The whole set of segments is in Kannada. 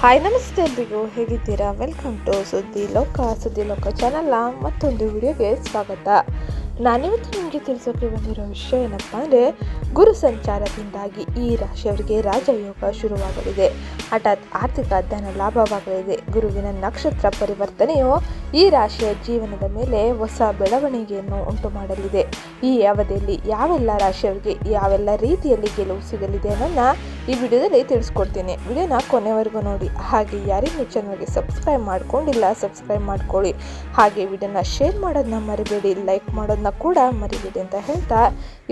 ಹಾಯ್ ನಮಸ್ತೆ ಎಲ್ರಿಗೂ ಹೇಗಿದ್ದೀರಾ? ವೆಲ್ಕಮ್ ಟು ಸುದ್ದಿ ಲೋಕ ಸುದ್ದಿ ಲೋಕ ಚಾನಲ್ನ ಮತ್ತೊಂದು ವಿಡಿಯೋಗೆ ಸ್ವಾಗತ. ನಾನಿವತ್ತು ನಿಮಗೆ ತಿಳಿಸೋಕೆ ಬಂದಿರೋ ವಿಷಯ ಏನಪ್ಪ ಅಂದರೆ, ಗುರು ಸಂಚಾರದಿಂದಾಗಿ ಈ ರಾಶಿಯವರಿಗೆ ರಾಜಯೋಗ ಶುರುವಾಗಲಿದೆ. ಹಠಾತ್ ಆರ್ಥಿಕ ಧನ ಲಾಭವಾಗಲಿದೆ. ಗುರುವಿನ ನಕ್ಷತ್ರ ಪರಿವರ್ತನೆಯು ಈ ರಾಶಿಯ ಜೀವನದ ಮೇಲೆ ಹೊಸ ಬೆಳವಣಿಗೆಯನ್ನು ಉಂಟು ಮಾಡಲಿದೆ ಈ ಅವಧಿಯಲ್ಲಿ ಯಾವೆಲ್ಲ ರಾಶಿಯವರಿಗೆ ಯಾವೆಲ್ಲ ರೀತಿಯಲ್ಲಿ ಗೆಲುವು ಸಿಗಲಿದೆ ಅನ್ನೋದನ್ನ ಈ ವಿಡಿಯೋದಲ್ಲಿ ತಿಳಿಸ್ಕೊಡ್ತೀನಿ. ವಿಡಿಯೋನ ಕೊನೆವರೆಗೂ ನೋಡಿ. ಹಾಗೆ ಯಾರಿಗೂ ಚಾನಲ್ಗೆ ಸಬ್ಸ್ಕ್ರೈಬ್ ಮಾಡ್ಕೊಂಡಿಲ್ಲ ಸಬ್ಸ್ಕ್ರೈಬ್ ಮಾಡ್ಕೊಳ್ಳಿ. ಹಾಗೆ ವಿಡಿಯೋನ ಶೇರ್ ಮಾಡೋದನ್ನ ಮರಿಬೇಡಿ ಲೈಕ್ ಮಾಡೋದನ್ನ ಕೂಡ ಮರಿಬೇಡಿ ಅಂತ ಹೇಳ್ತಾ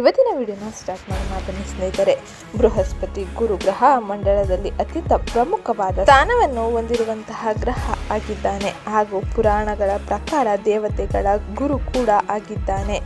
ಇವತ್ತಿನ ವಿಡಿಯೋನ ಸ್ಟಾರ್ಟ್ ಮಾಡೋಣ ಬನ್ನಿ ಸ್ನೇಹಿತರೆ. ಬೃಹಸ್ಪತಿ ಗುರು ಗ್ರಹ ಮಂಡಳದಲ್ಲಿ ಅತ್ಯಂತ ಪ್ರಮುಖವಾದ ಸ್ಥಾನವನ್ನು ಹೊಂದಿರುವಂತಹ ಗ್ರಹ ಆಗಿದ್ದಾನೆ. ಹಾಗೂ ಪುರಾಣಗಳ ಪ್ರಕಾರ ದೇವತೆಗಳ ಗುರು ಕೂಡ ಆಗಿದ್ದಾನೆ.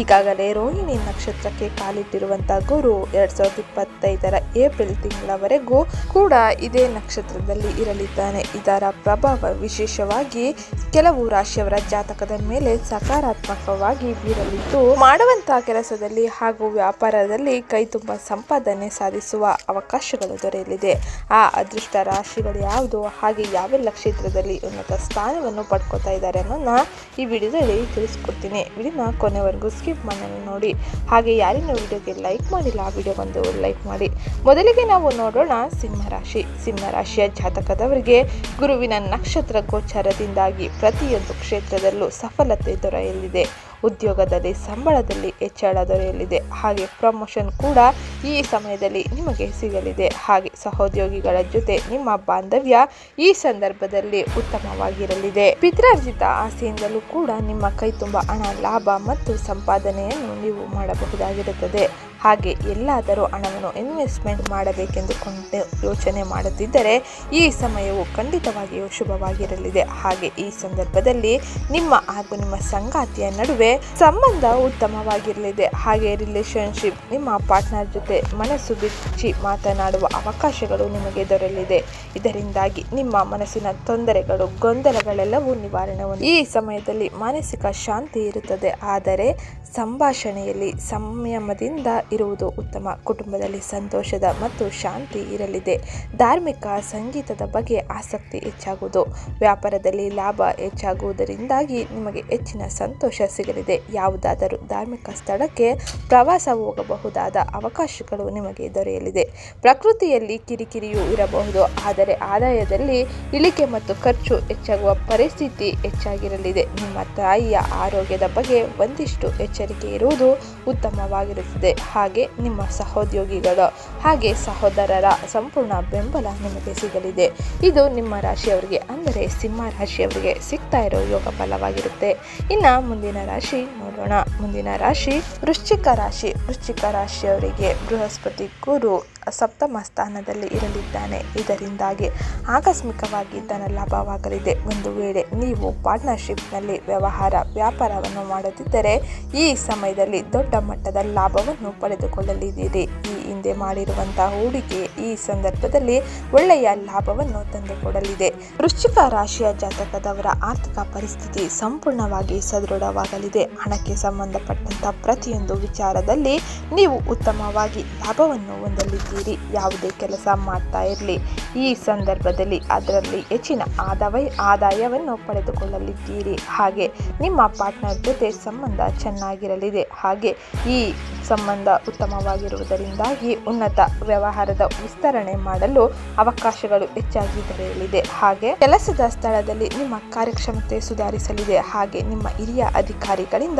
ಈಗಾಗಲೇ ರೋಹಿಣಿ ನಕ್ಷತ್ರಕ್ಕೆ ಕಾಲಿಟ್ಟಿರುವಂತಹ ಗುರು ಎರಡ್ ಸಾವಿರದ ಇಪ್ಪತ್ತೈದರ ಏಪ್ರಿಲ್ ತಿಂಗಳವರೆಗೂ ಕೂಡ ಇದೇ ನಕ್ಷತ್ರದಲ್ಲಿ ಇರಲಿದ್ದಾನೆ. ಇದರ ಪ್ರಭಾವ ವಿಶೇಷವಾಗಿ ಕೆಲವು ರಾಶಿಯವರ ಜಾತಕದ ಮೇಲೆ ಸಕಾರಾತ್ಮಕವಾಗಿ ಬೀರಲಿದ್ದು ಮಾಡುವಂತಹ ಕೆಲಸದಲ್ಲಿ ಹಾಗೂ ವ್ಯಾಪಾರದಲ್ಲಿ ಕೈ ತುಂಬ ಸಂಪಾದನೆ ಸಾಧಿಸುವ ಅವಕಾಶಗಳು ದೊರೆಯಲಿದೆ. ಆ ಅದೃಷ್ಟ ರಾಶಿಗಳು ಯಾವುದು? ಹಾಗೆ ಯಾವೆಲ್ಲ ಕ್ಷೇತ್ರದಲ್ಲಿ ಉನ್ನತ ಸ್ಥಾನವನ್ನು ಪಡ್ಕೋತಾ ಇದ್ದಾರೆ ಅನ್ನೋದನ್ನ ಈ ವಿಡಿಯೋದಲ್ಲಿ ತಿಳಿಸ್ಕೊಡ್ತೀನಿ. ವಿಡಿಯೋನ ಕೊನೆವರೆಗೂ ಸ್ಕಿಪ್ ಮಾಡಿ ನೋಡಿ. ಹಾಗೆ ಯಾರಿನ ವಿಡಿಯೋಗೆ ಲೈಕ್ ಮಾಡಿಲ್ಲ, ಆ ವಿಡಿಯೋ ಬಂದು ಲೈಕ್ ಮಾಡಿ. ಮೊದಲಿಗೆ ನಾವು ನೋಡೋಣ ಸಿಂಹರಾಶಿ ಸಿಂಹರಾಶಿಯ ಜಾತಕದವರಿಗೆ ಗುರುವಿನ ನಕ್ಷತ್ರ ಗೋಚಾರದಿಂದಾಗಿ ಪ್ರತಿಯೊಂದು ಕ್ಷೇತ್ರದಲ್ಲೂ ಸಫಲತೆ ದೊರೆಯಲಿದೆ. ಉದ್ಯೋಗದಲ್ಲಿ, ಸಂಬಳದಲ್ಲಿ ಹೆಚ್ಚಳ ದೊರೆಯಲಿದೆ. ಹಾಗೆ ಪ್ರಮೋಷನ್ ಕೂಡ ಈ ಸಮಯದಲ್ಲಿ ನಿಮಗೆ ಸಿಗಲಿದೆ. ಹಾಗೆ ಸಹೋದ್ಯೋಗಿಗಳ ಜೊತೆ ನಿಮ್ಮ ಬಾಂಧವ್ಯ ಈ ಸಂದರ್ಭದಲ್ಲಿ ಉತ್ತಮವಾಗಿರಲಿದೆ. ಪಿತ್ರಾರ್ಜಿತ ಆಸೆಯಿಂದಲೂ ಕೂಡ ನಿಮ್ಮ ಕೈ ತುಂಬ ಹಣ, ಲಾಭ ಮತ್ತು ಸಂಪಾದನೆಯನ್ನು ನೀವು ಮಾಡಬಹುದಾಗಿರುತ್ತದೆ. ಹಾಗೆ ಎಲ್ಲಾದರೂ ಹಣವನ್ನು ಇನ್ವೆಸ್ಟ್ಮೆಂಟ್ ಮಾಡಬೇಕೆಂದು ಕೊಂಡು ಯೋಚನೆ ಮಾಡುತ್ತಿದ್ದರೆ ಈ ಸಮಯವು ಖಂಡಿತವಾಗಿಯೂ ಶುಭವಾಗಿರಲಿದೆ. ಹಾಗೆ ಈ ಸಂದರ್ಭದಲ್ಲಿ ನಿಮ್ಮ ಹಾಗೂ ನಿಮ್ಮ ಸಂಗಾತಿಯ ನಡುವೆ ಸಂಬಂಧ ಉತ್ತಮವಾಗಿರಲಿದೆ. ಹಾಗೆ ರಿಲೇಶನ್ಶಿಪ್ ನಿಮ್ಮ ಪಾರ್ಟ್ನರ್ ಜೊತೆ ಮನಸ್ಸು ಬಿಚ್ಚಿ ಮಾತನಾಡುವ ಅವಕಾಶಗಳು ನಿಮಗೆ ದೊರೆಯಲಿದೆ. ಇದರಿಂದಾಗಿ ನಿಮ್ಮ ಮನಸ್ಸಿನ ತೊಂದರೆಗಳು, ಗೊಂದಲಗಳೆಲ್ಲವೂ ನಿವಾರಣೆ ಈ ಸಮಯದಲ್ಲಿ ಮಾನಸಿಕ ಶಾಂತಿ ಇರುತ್ತದೆ. ಆದರೆ ಸಂಭಾಷಣೆಯಲ್ಲಿ ಸಂಯಮದಿಂದ ಇರುವುದು ಉತ್ತಮ. ಕುಟುಂಬದಲ್ಲಿ ಸಂತೋಷದ ಮತ್ತು ಶಾಂತಿ ಇರಲಿದೆ. ಧಾರ್ಮಿಕ ಸಂಗೀತದ ಬಗ್ಗೆ ಆಸಕ್ತಿ ಹೆಚ್ಚಾಗುವುದು. ವ್ಯಾಪಾರದಲ್ಲಿ ಲಾಭ ಹೆಚ್ಚಾಗುವುದರಿಂದಾಗಿ ನಿಮಗೆ ಹೆಚ್ಚಿನ ಸಂತೋಷ ಸಿಗಲಿದೆ. ಯಾವುದಾದರೂ ಧಾರ್ಮಿಕ ಸ್ಥಳಕ್ಕೆ ಪ್ರವಾಸ ಹೋಗಬಹುದಾದ ಅವಕಾಶಗಳು ನಿಮಗೆ ದೊರೆಯಲಿದೆ. ಪ್ರಕೃತಿಯಲ್ಲಿ ಕಿರಿಕಿರಿಯೂ ಇರಬಹುದು. ಆದರೆ ಆದಾಯದಲ್ಲಿ ಇಳಿಕೆ ಮತ್ತು ಖರ್ಚು ಹೆಚ್ಚಾಗುವ ಪರಿಸ್ಥಿತಿ ಹೆಚ್ಚಾಗಿರಲಿದೆ. ನಿಮ್ಮ ತಾಯಿಯ ಆರೋಗ್ಯದ ಬಗ್ಗೆ ಒಂದಿಷ್ಟು ಎಚ್ಚರಿಕೆ ಇರುವುದು ಉತ್ತಮವಾಗಿರುತ್ತದೆ. ಹಾಗೆ ನಿಮ್ಮ ಸಹೋದ್ಯೋಗಿಗಳು ಹಾಗೆ ಸಹೋದರರ ಸಂಪೂರ್ಣ ಬೆಂಬಲ ನಿಮಗೆ ಸಿಗಲಿದೆ. ಇದು ನಿಮ್ಮ ರಾಶಿಯವರಿಗೆ ಅಂದರೆ ಸಿಂಹ ರಾಶಿಯವರಿಗೆ ಸಿಗ್ತಾ ಇರೋ ಯೋಗ ಫಲವಾಗಿರುತ್ತೆ. ಇನ್ನು ಮುಂದಿನ ರಾಶಿ ನೋಡೋಣ. ಮುಂದಿನ ರಾಶಿ ವೃಶ್ಚಿಕ ರಾಶಿ. ವೃಶ್ಚಿಕ ರಾಶಿಯವರಿಗೆ ಬೃಹಸ್ಪತಿ ಗುರು ಸಪ್ತಮ ಸ್ಥಾನದಲ್ಲಿ ಇರಲಿದ್ದಾನೆ. ಇದರಿಂದಾಗಿ ಆಕಸ್ಮಿಕವಾಗಿ ಧನ ಲಾಭವಾಗಲಿದೆ. ಒಂದು ವೇಳೆ ನೀವು ಪಾರ್ಟ್ನರ್ಶಿಪ್ನಲ್ಲಿ ವ್ಯವಹಾರ, ವ್ಯಾಪಾರವನ್ನು ಮಾಡುತ್ತಿದ್ದರೆ ಈ ಸಮಯದಲ್ಲಿ ದೊಡ್ಡ ಮಟ್ಟದ ಲಾಭವನ್ನು ಪಡೆದುಕೊಳ್ಳಲಿದ್ದೀರಿ. ಈ ಹಿಂದೆ ಮಾಡಿರುವಂತಹ ಹೂಡಿಕೆ ಈ ಸಂದರ್ಭದಲ್ಲಿ ಒಳ್ಳೆಯ ಲಾಭವನ್ನು ತಂದುಕೊಡಲಿದೆ. ವೃಶ್ಚಿಕ ರಾಶಿಯ ಜಾತಕದವರ ಆರ್ಥಿಕ ಪರಿಸ್ಥಿತಿ ಸಂಪೂರ್ಣವಾಗಿ ಸದೃಢವಾಗಲಿದೆ. ಹಣಕ್ಕೆ ಸಂಬಂಧಪಟ್ಟಂತಹ ಪ್ರತಿಯೊಂದು ವಿಚಾರದಲ್ಲಿ ನೀವು ಉತ್ತಮವಾಗಿ ಲಾಭವನ್ನು ಹೊಂದಲಿದ್ದೀರಿ. ಯಾವುದೇ ಕೆಲಸ ಮಾಡ್ತಾ ಇರಲಿ. ಈ ಸಂದರ್ಭದಲ್ಲಿ ಅದರಲ್ಲಿ ಹೆಚ್ಚಿನ ಆದಾಯ ಆದಾಯವನ್ನು ಪಡೆದುಕೊಳ್ಳಲಿದ್ದೀರಿ. ಹಾಗೆ ನಿಮ್ಮ ಪಾರ್ಟ್ನರ್ ಜೊತೆ ಸಂಬಂಧ ಚೆನ್ನಾಗಿರಲಿದೆ. ಹಾಗೆ ಈ ಸಂಬಂಧ ಉತ್ತಮವಾಗಿರುವುದರಿಂದಾಗಿ ಉನ್ನತ ವ್ಯವಹಾರದ ವಿಸ್ತರಣೆ ಮಾಡಲು ಅವಕಾಶಗಳು ಹೆಚ್ಚಾಗಿ ದೊರೆಯಲಿದೆ. ಹಾಗೆ ಕೆಲಸದ ಸ್ಥಳದಲ್ಲಿ ನಿಮ್ಮ ಕಾರ್ಯಕ್ಷಮತೆ ಸುಧಾರಿಸಲಿದೆ. ಹಾಗೆ ನಿಮ್ಮ ಹಿರಿಯ ಅಧಿಕಾರಿಗಳಿಂದ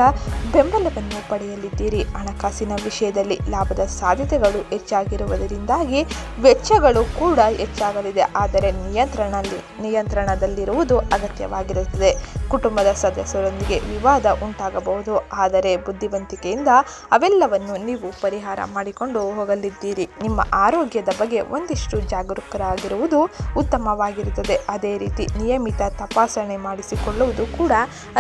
ಬೆಂಬಲವನ್ನು ಪಡೆಯಲಿದ್ದೀರಿ. ಹಣಕಾಸಿನ ವಿಷಯದಲ್ಲಿ ಲಾಭದ ಸಾಧ್ಯತೆಗಳು ಹೆಚ್ಚಾಗಿರುವುದರಿಂದಾಗಿ ವೆಚ್ಚಗಳು ಕೂಡ ಹೆಚ್ಚಾಗಲಿದೆ. ಆದರೆ ನಿಯಂತ್ರಣದಲ್ಲಿ ನಿಯಂತ್ರಣದಲ್ಲಿರುವುದು ಅಗತ್ಯವಾಗಿರುತ್ತದೆ. ಕುಟುಂಬದ ಸದಸ್ಯರೊಂದಿಗೆ ವಿವಾದ ಉಂಟಾಗಬಹುದು. ಆದರೆ ಬುದ್ಧಿವಂತಿಕೆಯಿಂದ ಅವೆಲ್ಲವನ್ನು ನೀವು ಪರಿಹಾರ ಮಾಡಿಕೊಂಡು ಹೋಗಲಿದ್ದೀರಿ. ನಿಮ್ಮ ಆರೋಗ್ಯದ ಬಗ್ಗೆ ಒಂದಿಷ್ಟು ಜಾಗರೂಕರಾಗಿರುವುದು ಉತ್ತಮವಾಗಿರುತ್ತದೆ. ಅದೇ ರೀತಿ ನಿಯಮಿತ ತಪಾಸಣೆ ಮಾಡಿಸಿಕೊಳ್ಳುವುದು ಕೂಡ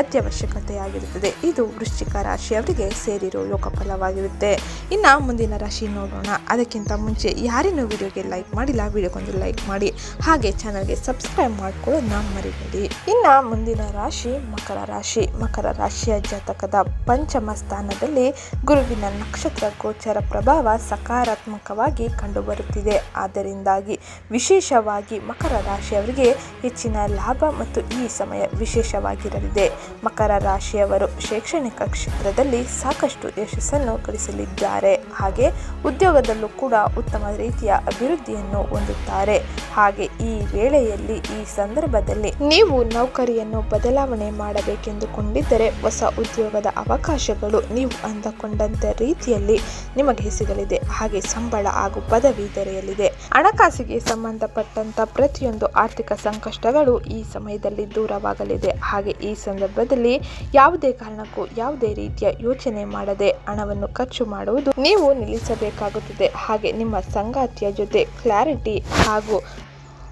ಅತ್ಯವಶ್ಯಕತೆಯಾಗಿರುತ್ತದೆ. ಇದು ವೃಶ್ಚಿಕ ರಾಶಿಯವರಿಗೆ ಸೇರಿರೋ ಯೋಗ ಫಲವಾಗಿರುತ್ತೆ ಇನ್ನು ಮುಂದಿನ ರಾಶಿ ನೋಡೋಣ. ಅದಕ್ಕಿಂತ ಮುಂಚೆ ಯಾರಿನೂ ವಿಡಿಯೋಗೆ ಲೈಕ್ ಮಾಡಿಲ್ಲ, ವಿಡಿಯೋಗೊಂದು ಲೈಕ್ ಮಾಡಿ. ಹಾಗೆ ಚಾನಲ್ಗೆ ಸಬ್ಸ್ಕ್ರೈಬ್ ಮಾಡ್ಕೊಳ್ಳೋಣ ಮರಿಬೇಡಿ. ಇನ್ನು ಮುಂದಿನ ರಾಶಿ ರಾಶಿ, ಮಕರ ರಾಶಿ. ಮಕರ ರಾಶಿಯ ಜಾತಕದ ಪಂಚಮ ಸ್ಥಾನದಲ್ಲಿ ಗುರುವಿನ ನಕ್ಷತ್ರ ಗೋಚರ ಪ್ರಭಾವ ಸಕಾರಾತ್ಮಕವಾಗಿ ಕಂಡುಬರುತ್ತಿದೆ. ಆದ್ದರಿಂದಾಗಿ ವಿಶೇಷವಾಗಿ ಮಕರ ರಾಶಿಯವರಿಗೆ ಹೆಚ್ಚಿನ ಲಾಭ ಮತ್ತು ಈ ಸಮಯ ವಿಶೇಷವಾಗಿರಲಿದೆ. ಮಕರ ರಾಶಿಯವರು ಶೈಕ್ಷಣಿಕ ಕ್ಷೇತ್ರದಲ್ಲಿ ಸಾಕಷ್ಟು ಯಶಸ್ಸನ್ನು ಗಳಿಸಲಿದ್ದಾರೆ. ಹಾಗೆ ಉದ್ಯೋಗದಲ್ಲೂ ಕೂಡ ಉತ್ತಮ ರೀತಿಯ ಅಭಿವೃದ್ಧಿಯನ್ನು ಹೊಂದುತ್ತಾರೆ. ಹಾಗೆ ಈ ವೇಳೆಯಲ್ಲಿ ಈ ಸಂದರ್ಭದಲ್ಲಿ ನೀವು ನೌಕರಿಯನ್ನು ಬದಲಾವಣೆ ಮಾಡಬೇಕೆಂದುಕೊಂಡಿದ್ದರೆ ಹೊಸ ಉದ್ಯೋಗದ ಅವಕಾಶಗಳು ನೀವು ಅಂದುಕೊಂಡಂತೆ ರೀತಿಯಲ್ಲಿ ನಿಮಗೆ ಸಿಗಲಿದೆ. ಹಾಗೆ ಸಂಬಳ ಹಾಗೂ ಪದವಿ ದೊರೆಯಲಿದೆ ಹಣಕಾಸಿಗೆ ಸಂಬಂಧಪಟ್ಟಂಥ ಪ್ರತಿಯೊಂದು ಆರ್ಥಿಕ ಸಂಕಷ್ಟಗಳು ಈ ಸಮಯದಲ್ಲಿ ದೂರವಾಗಲಿದೆ. ಹಾಗೆ ಈ ಸಂದರ್ಭದಲ್ಲಿ ಯಾವುದೇ ಕಾರಣಕ್ಕೂ ಯಾವುದೇ ರೀತಿಯ ಯೋಚನೆ ಮಾಡದೆ ಹಣವನ್ನು ಖರ್ಚು ಮಾಡುವುದು ನೀವು ನಿಲ್ಲಿಸಬೇಕಾಗುತ್ತದೆ. ಹಾಗೆ ನಿಮ್ಮ ಸಂಗಾತಿಯ ಜೊತೆ ಕ್ಲಾರಿಟಿ ಹಾಗೂ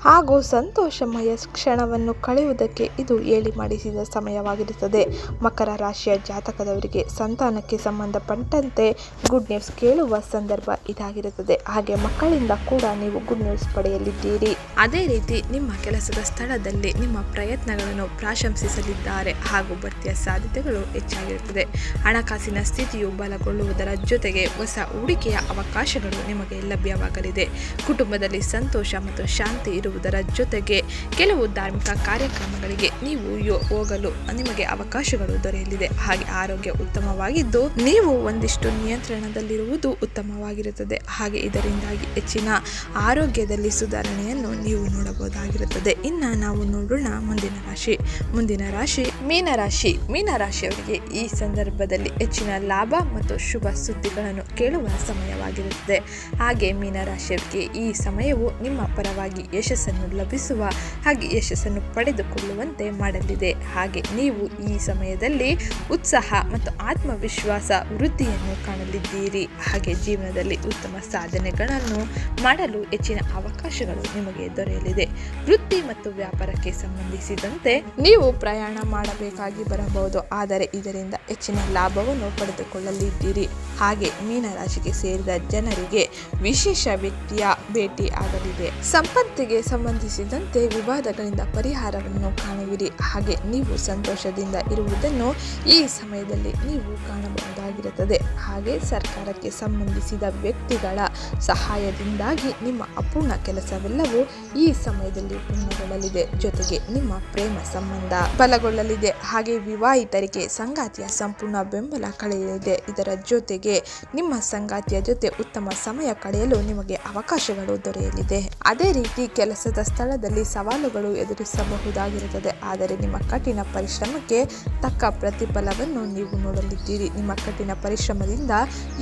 ಹಾಗೂ ಸಂತೋಷಮಯ ಕ್ಷಣವನ್ನು ಕಳೆಯುವುದಕ್ಕೆ ಇದು ಹೇಳಿ ಮಾಡಿಸಿದ ಸಮಯವಾಗಿರುತ್ತದೆ. ಮಕರ ರಾಶಿಯ ಜಾತಕದವರಿಗೆ ಸಂತಾನಕ್ಕೆ ಸಂಬಂಧಪಟ್ಟಂತೆ ಗುಡ್ ನ್ಯೂಸ್ ಕೇಳುವ ಸಂದರ್ಭ ಇದಾಗಿರುತ್ತದೆ. ಹಾಗೆ ಮಕ್ಕಳಿಂದ ಕೂಡ ನೀವು ಗುಡ್ ನ್ಯೂಸ್ ಪಡೆಯಲಿದ್ದೀರಿ. ಅದೇ ರೀತಿ ನಿಮ್ಮ ಕೆಲಸದ ಸ್ಥಳದಲ್ಲಿ ನಿಮ್ಮ ಪ್ರಯತ್ನಗಳನ್ನು ಪ್ರಶಂಸಿಸಲಿದ್ದಾರೆ ಹಾಗೂ ಬಡ್ತಿಯ ಸಾಧ್ಯತೆಗಳು ಹೆಚ್ಚಾಗಿರುತ್ತದೆ. ಹಣಕಾಸಿನ ಸ್ಥಿತಿಯು ಬಲಗೊಳ್ಳುವುದರ ಜೊತೆಗೆ ಹೊಸ ಹೂಡಿಕೆಯ ಅವಕಾಶಗಳು ನಿಮಗೆ ಲಭ್ಯವಾಗಲಿದೆ. ಕುಟುಂಬದಲ್ಲಿ ಸಂತೋಷ ಮತ್ತು ಶಾಂತಿ ಇರುವುದರ ಜೊತೆಗೆ ಕೆಲವು ಧಾರ್ಮಿಕ ಕಾರ್ಯಕ್ರಮಗಳಿಗೆ ನೀವು ಹೋಗಲು ನಿಮಗೆ ಅವಕಾಶಗಳು ದೊರೆಯಲಿದೆ. ಹಾಗೆ ಆರೋಗ್ಯ ಉತ್ತಮವಾಗಿದ್ದು ನೀವು ಒಂದಿಷ್ಟು ನಿಯಂತ್ರಣದಲ್ಲಿರುವುದು ಉತ್ತಮವಾಗಿರುತ್ತದೆ. ಹಾಗೆ ಇದರಿಂದಾಗಿ ಹೆಚ್ಚಿನ ಆರೋಗ್ಯದಲ್ಲಿ ಸುಧಾರಣೆಯನ್ನು ನೀವು ನೋಡಬಹುದಾಗಿರುತ್ತದೆ. ಇನ್ನು ನಾವು ನೋಡೋಣ ಮುಂದಿನ ರಾಶಿ. ಮುಂದಿನ ರಾಶಿ ಮೀನರಾಶಿ ಮೀನರಾಶಿಯವರಿಗೆ ಈ ಸಂದರ್ಭದಲ್ಲಿ ಹೆಚ್ಚಿನ ಲಾಭ ಮತ್ತು ಶುಭ ಸುದ್ದಿಗಳನ್ನು ಕೇಳುವ ಸಮಯವಾಗಿರುತ್ತದೆ. ಹಾಗೆ ಮೀನರಾಶಿಯವರಿಗೆ ಈ ಸಮಯವು ನಿಮ್ಮ ಪರವಾಗಿ ಯಶಸ್ಸನ್ನು ಲಭಿಸುವ ಹಾಗೆ ಯಶಸ್ಸನ್ನು ಪಡೆದುಕೊಳ್ಳುವಂತೆ ಮಾಡಲಿದೆ. ಹಾಗೆ ನೀವು ಈ ಸಮಯದಲ್ಲಿ ಉತ್ಸಾಹ ಮತ್ತು ಆತ್ಮವಿಶ್ವಾಸ ವೃದ್ಧಿಯನ್ನು ಕಾಣಲಿದ್ದೀರಿ. ಹಾಗೆ ಜೀವನದಲ್ಲಿ ಉತ್ತಮ ಸಾಧನೆಗಳನ್ನು ಮಾಡಲು ಹೆಚ್ಚಿನ ಅವಕಾಶಗಳು ನಿಮಗೆ ದೊರೆಯಲಿದೆ. ವೃತ್ತಿ ಮತ್ತು ವ್ಯಾಪಾರಕ್ಕೆ ಸಂಬಂಧಿಸಿದಂತೆ ನೀವು ಪ್ರಯಾಣ ಮಾಡಬೇಕಾಗಿ ಬರಬಹುದು. ಆದರೆ ಇದರಿಂದ ಹೆಚ್ಚಿನ ಲಾಭವನ್ನು ಪಡೆದುಕೊಳ್ಳಲಿದ್ದೀರಿ. ಹಾಗೆ ಮೀನರಾಶಿಗೆ ಸೇರಿದ ಜನರಿಗೆ ವಿಶೇಷ ವ್ಯಕ್ತಿಯ ಭೇಟಿ ಆಗಲಿದೆ. ಸಂಪತ್ತಿಗೆ ಸಂಬಂಧಿಸಿದಂತೆ ವಿವಾದಗಳಿಂದ ಪರಿಹಾರವನ್ನು ಕಾಣುವಿರಿ. ಹಾಗೆ ನೀವು ಸಂತೋಷದಿಂದ ಇರುವುದನ್ನು ಈ ಸಮಯದಲ್ಲಿ ನೀವು ಕಾಣಬಹುದಾಗಿರುತ್ತದೆ. ಹಾಗೆ ಸರ್ಕಾರಕ್ಕೆ ಸಂಬಂಧಿಸಿದ ವ್ಯಕ್ತಿಗಳ ಸಹಾಯದಿಂದಾಗಿ ನಿಮ್ಮ ಅಪೂರ್ಣ ಕೆಲಸವೆಲ್ಲವೂ ಈ ಸಮಯದಲ್ಲಿ ಪೂರ್ಣಗೊಳ್ಳಲಿದೆ. ಜೊತೆಗೆ ನಿಮ್ಮ ಪ್ರೇಮ ಸಂಬಂಧ ಬಲಗೊಳ್ಳಲಿದೆ. ಹಾಗೆ ವಿವಾಹಿತರಿಗೆ ಸಂಗಾತಿಯ ಸಂಪೂರ್ಣ ಬೆಂಬಲ ಕಳೆಯಲಿದೆ. ಇದರ ಜೊತೆಗೆ ನಿಮ್ಮ ಸಂಗಾತಿಯ ಜೊತೆ ಉತ್ತಮ ಸಮಯ ಕಳೆಯಲು ನಿಮಗೆ ಅವಕಾಶಗಳು ದೊರೆಯಲಿದೆ. ಅದೇ ರೀತಿ ಕೆಲಸದ ಸ್ಥಳದಲ್ಲಿ ಸವಾಲುಗಳು ಎದುರಿಸಬಹುದಾಗಿರುತ್ತದೆ. ಆದರೆ ನಿಮ್ಮ ಕಠಿಣ ಪರಿಶ್ರಮಕ್ಕೆ ತಕ್ಕ ಪ್ರತಿಫಲವನ್ನು ನೀವು ನೋಡಲಿದ್ದೀರಿ. ನಿಮ್ಮ ಕಠಿಣ ಪರಿಶ್ರಮದಿಂದ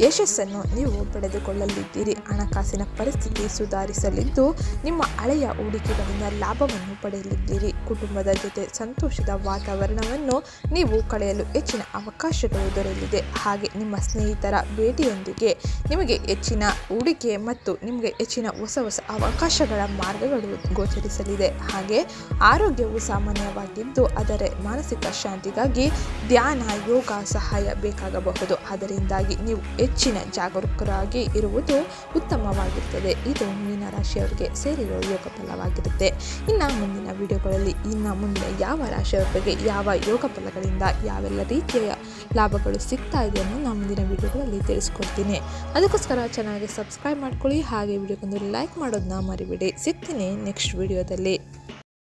ಯಶಸ್ಸನ್ನು ನೀವು ಪಡೆದುಕೊಳ್ಳಲಿದ್ದೀರಿ. ಹಣಕಾಸಿನ ಪರಿಸ್ಥಿತಿ ಸುಧಾರಿಸಲಿದ್ದು ನಿಮ್ಮ ಹಳೆಯ ಹೂಡಿಕೆಗಳಿಂದ ಲಾಭವನ್ನು ಪಡೆಯಲಿದ್ದೀರಿ. ಕುಟುಂಬದ ಜೊತೆ ಸಂತೋಷದ ವಾತಾವರಣವನ್ನು ನೀವು ಕಳೆಯಲು ಹೆಚ್ಚಿನ ಅವಕಾಶಗಳು ದೊರೆಯಲಿದೆ. ಹಾಗೆ ನಿಮ್ಮ ಸ್ನೇಹಿತರ ಭೇಟಿಯೊಂದಿಗೆ ನಿಮಗೆ ಹೆಚ್ಚಿನ ಹೂಡಿಕೆ ಮತ್ತು ನಿಮಗೆ ಹೆಚ್ಚಿನ ಹೊಸ ಹೊಸ ಅವಕಾಶಗಳ ಮಾರ್ಗಗಳು ಗೋಚರಿಸಲಿದೆ. ಹಾಗೆ ಆರೋಗ್ಯವು ಸಾಮಾನ್ಯವಾಗಿದ್ದು ಅದರ ಮಾನಸಿಕ ಶಾಂತಿಗಾಗಿ ಧ್ಯಾನ, ಯೋಗ ಸಹಾಯ ಬೇಕಾಗಬಹುದು. ಅದರಿಂದಾಗಿ ನೀವು ಹೆಚ್ಚಿನ ಜಾಗರೂಕರಾಗಿ ಇರುವುದು ಉತ್ತಮವಾಗಿರುತ್ತದೆ. ಇದು ಮೀನರಾಶಿಯವರಿಗೆ ಸೇರಿರುವ ಯೋಗ ಫಲವಾಗಿರುತ್ತೆ. ಇನ್ನು ಮುಂದಿನ ವಿಡಿಯೋಗಳಲ್ಲಿ ಇನ್ನು ಮುಂದೆ ಯಾವ ರಾಶಿಯವರಿಗೆ ಯಾವ ಯೋಗ ಫಲಗಳಿಂದ ಯಾವೆಲ್ಲ ರೀತಿಯ ಲಾಭಗಳು ಸಿಗ್ತಾ ಇದೆ ಅನ್ನೋ ನಾನು ಮುಂದಿನ ವಿಡಿಯೋಗಳಲ್ಲಿ ತಿಳಿಸ್ಕೊಡ್ತೀನಿ. ಅದಕ್ಕೋಸ್ಕರ ಚೆನ್ನಾಗಿ ಸಬ್ಸ್ಕ್ರೈಬ್ ಮಾಡ್ಕೊಳ್ಳಿ. ಹಾಗೆ ವಿಡಿಯೋಗೊಂದು ಲೈಕ್ ಮಾಡೋದನ್ನ ಮರಿಬೇಡಿ. ಸಿಗ್ತೀನಿ. ನೆಕ್ಸ್ಟ್ ವಿಡಿಯೋದಲ್ಲಿ.